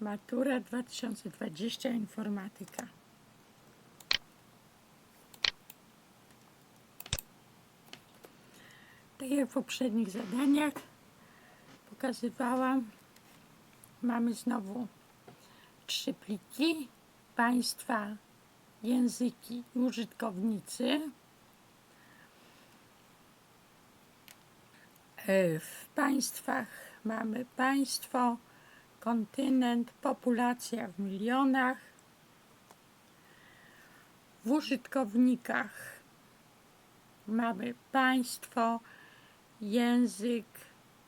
Matura 2020 Informatyka. Tak jak w poprzednich zadaniach pokazywałam, mamy znowu trzy pliki. Państwa, języki użytkownicy. E, W państwach mamy państwo, kontynent, populacja w milionach. W użytkownikach mamy państwo, język,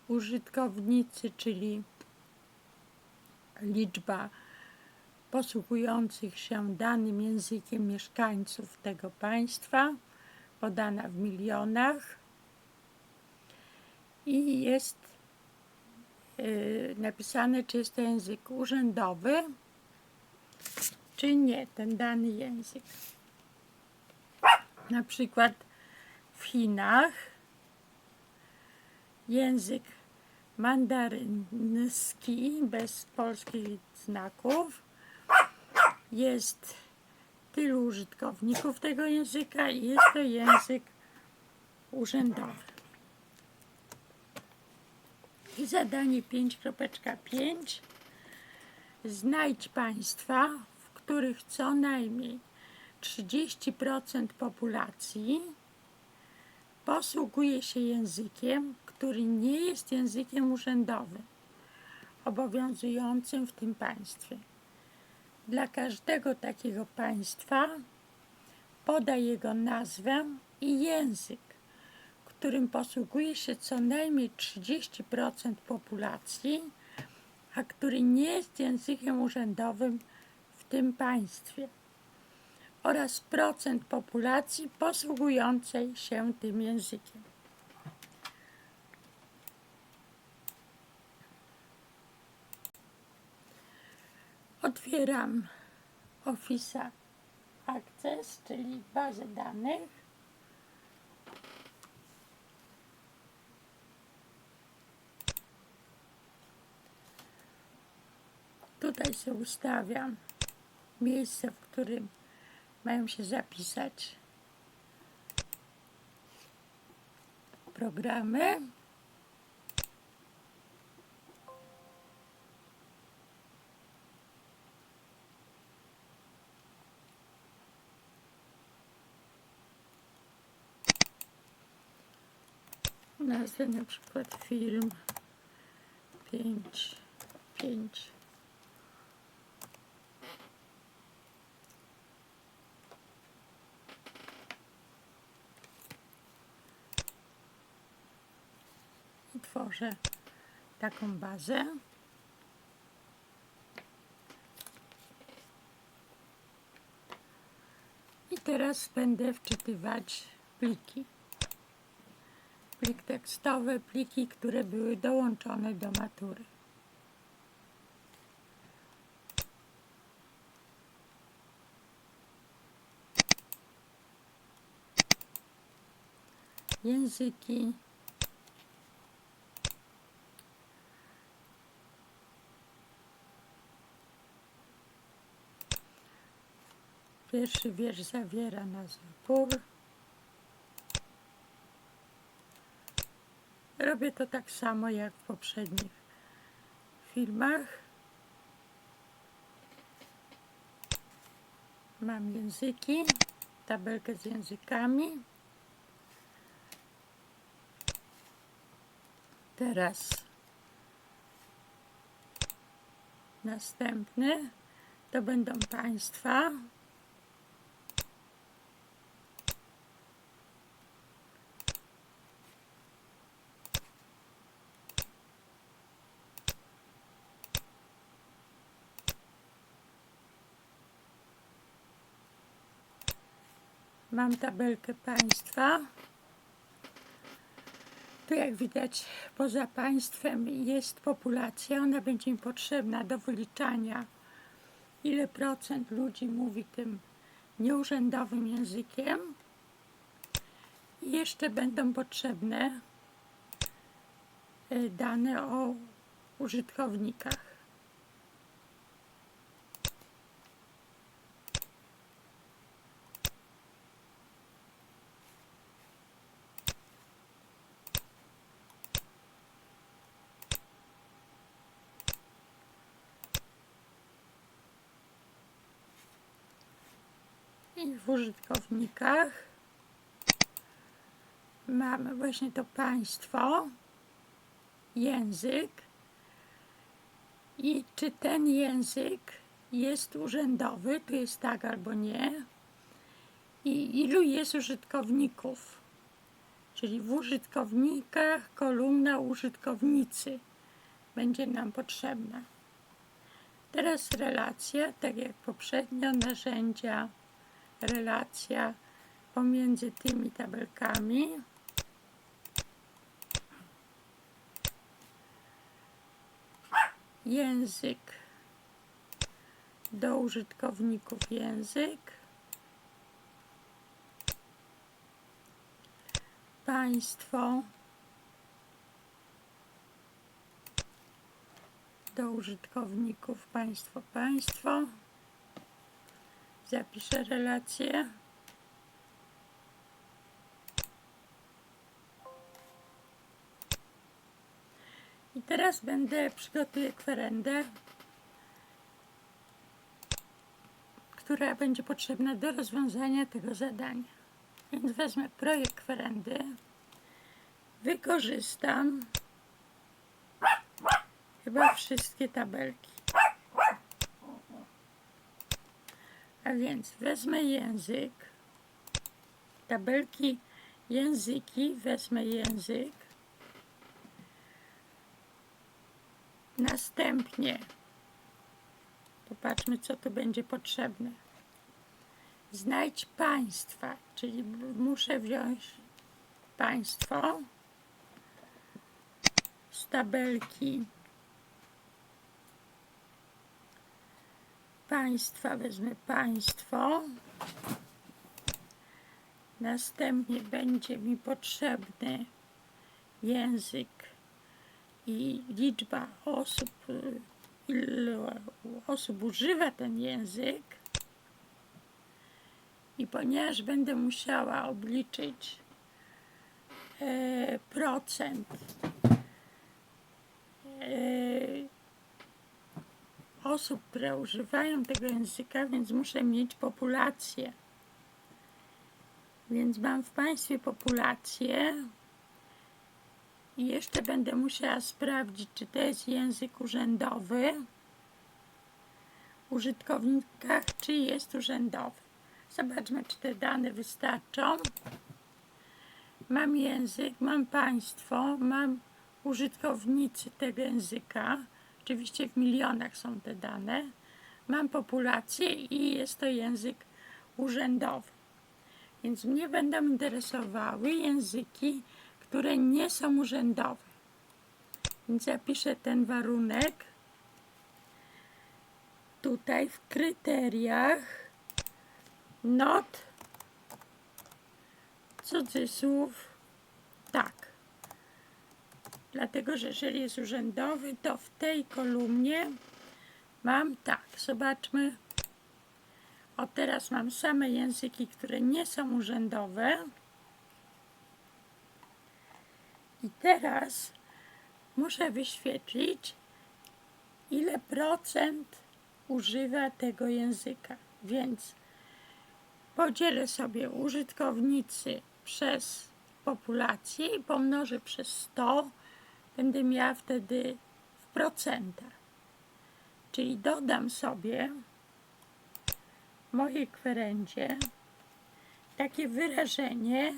użytkownicy, czyli liczba posługujących się danym językiem mieszkańców tego państwa, podana w milionach. I jest y, napisane, czy jest to język urzędowy, czy nie, ten dany język. Na przykład w Chinach język mandaryński bez polskich znaków jest tylu użytkowników tego języka i jest to język urzędowy. Zadanie 5.5. Znajdź państwa, w których co najmniej 30% populacji posługuje się językiem, który nie jest językiem urzędowym, obowiązującym w tym państwie. Dla każdego takiego państwa podaj jego nazwę i język, którym posługuje się co najmniej 30% populacji, a który nie jest językiem urzędowym w tym państwie, oraz procent populacji posługującej się tym językiem. Otwieram Office Access, czyli bazę danych. Tutaj się ustawiam miejsce, w którym mają się zapisać programy. Nazwę na przykład film 5, 5. Taką bazę. I teraz będę wczytywać pliki. Plik tekstowy, pliki, które były dołączone do matury. Języki. Pierwszy wiersz zawiera nazwę pór. Robię to tak samo jak w poprzednich filmach. Mam języki, tabelkę z językami. Teraz następny to będą państwa. Mam tabelkę państwa. Tu jak widać poza państwem jest populacja. Ona będzie mi potrzebna do wyliczania ile procent ludzi mówi tym nieurzędowym językiem. I jeszcze będą potrzebne e, dane o użytkownikach. I w użytkownikach mamy właśnie to państwo, język i czy ten język jest urzędowy, tu jest tak albo nie i ilu jest użytkowników. Czyli w użytkownikach kolumna użytkownicy będzie nam potrzebna. Teraz relacja, tak jak poprzednio, narzędzia, relacja pomiędzy tymi tabelkami. Język do użytkowników język. Państwo do użytkowników państwo, państwo. Zapiszę relację. I teraz będę przygotuję kwerendę, która będzie potrzebna do rozwiązania tego zadania. Więc wezmę projekt kwerendy, wykorzystam chyba wszystkie tabelki. A więc wezmę język, tabelki języki, wezmę język, następnie popatrzmy co tu będzie potrzebne. Znajdź państwa, czyli muszę wziąć państwo z tabelki państwa, wezmę państwo. Następnie będzie mi potrzebny język i liczba osób, ilu osób używa ten język. I ponieważ będę musiała obliczyć e, procent e, osób, które używają tego języka, więc muszę mieć populację. Więc mam w państwie populację i jeszcze będę musiała sprawdzić, czy to jest język urzędowy użytkownikach, czy jest urzędowy. Zobaczmy, czy te dane wystarczą. Mam język, mam państwo, mam użytkownicy tego języka. Oczywiście w milionach są te dane. Mam populację i jest to język urzędowy. Więc mnie będą interesowały języki, które nie są urzędowe. Więc zapiszę ten warunek tutaj w kryteriach not cudzysłów tak. Dlatego, że jeżeli jest urzędowy, to w tej kolumnie mam tak, zobaczmy. O teraz mam same języki, które nie są urzędowe. I teraz muszę wyświetlić, ile procent używa tego języka. Więc podzielę sobie użytkownicy przez populację i pomnożę przez 100 będę miała wtedy w procentach. Czyli dodam sobie mojej kwerendzie takie wyrażenie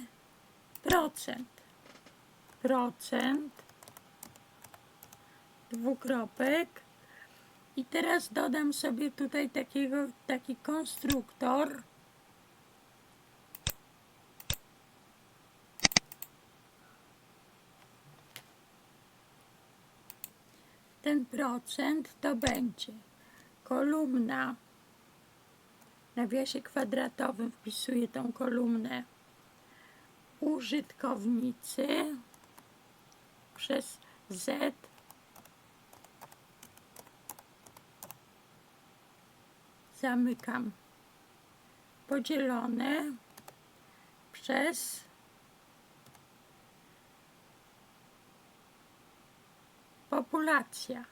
procent. Procent, dwukropek. I teraz dodam sobie tutaj takiego, taki konstruktor ten procent to będzie. Kolumna. W nawiasie kwadratowym wpisuję tą kolumnę. Użytkownicy przez Z. Zamykam. Podzielone przez populacja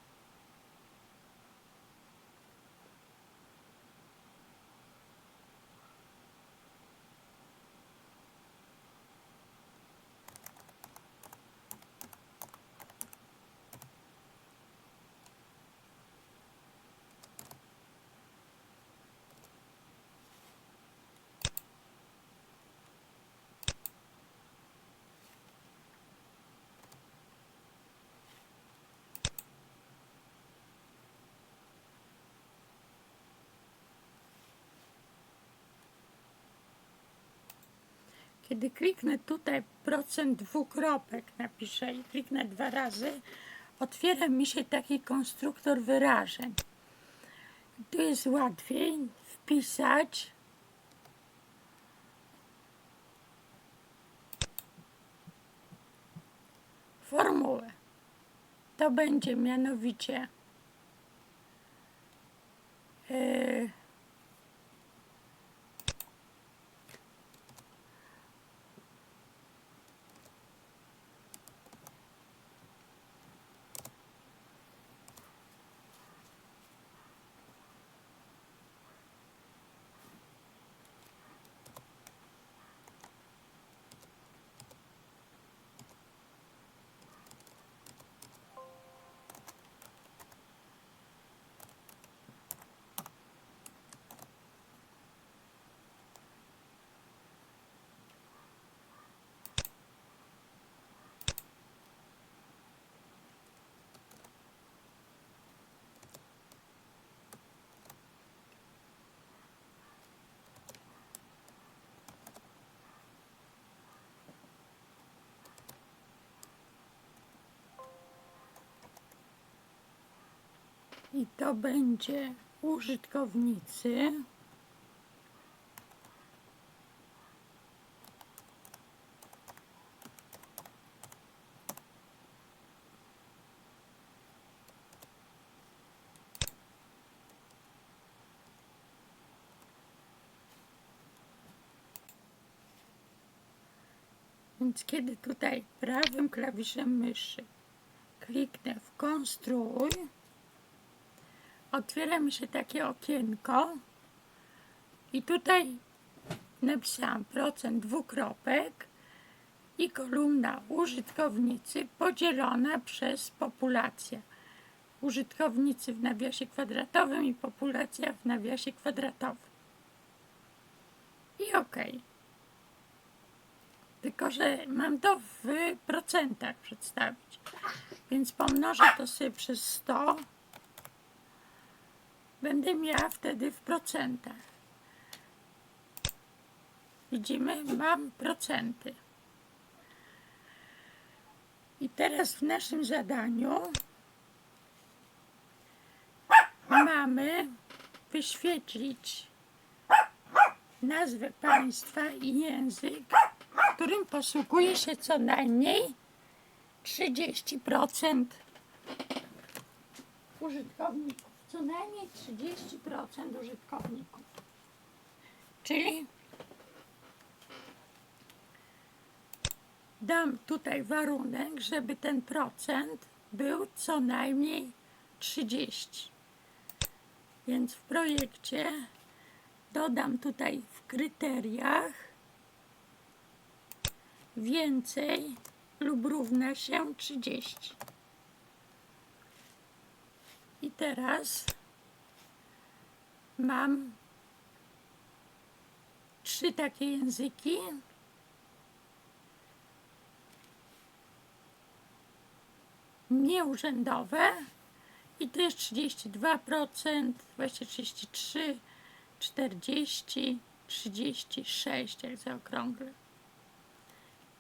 Kiedy kliknę tutaj procent dwukropek, napiszę i kliknę dwa razy, otwiera mi się taki konstruktor wyrażeń. Tu jest łatwiej wpisać formułę. To będzie mianowicie e, i to będzie użytkownicy. Więc kiedy tutaj prawym klawiszem myszy kliknę w konstruuj, otwiera mi się takie okienko i tutaj napisałam procent dwukropek i kolumna użytkownicy podzielona przez populację. Użytkownicy w nawiasie kwadratowym i populacja w nawiasie kwadratowym. I ok. Tylko, że mam to w procentach przedstawić. Więc pomnożę to sobie przez 100 będę miała wtedy w procentach. Widzimy, mam procenty. I teraz w naszym zadaniu mamy wyświetlić nazwę państwa i język, którym posługuje się co najmniej 30% użytkowników co najmniej 30% użytkowników. Czyli dam tutaj warunek, żeby ten procent był co najmniej 30. Więc w projekcie dodam tutaj w kryteriach więcej lub równa się 30. Teraz mam trzy takie języki. Nieurzędowe i to jest 32%, właśnie 33, 40, 36, jak zaokrąglę.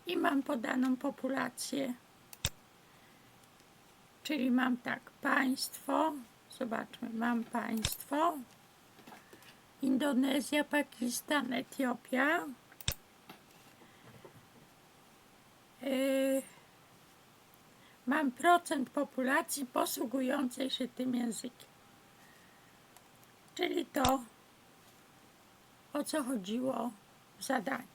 I mam podaną populację Czyli mam tak, państwo, zobaczmy, mam państwo, Indonezja, Pakistan, Etiopia, yy, mam procent populacji posługującej się tym językiem. Czyli to, o co chodziło w zadaniu.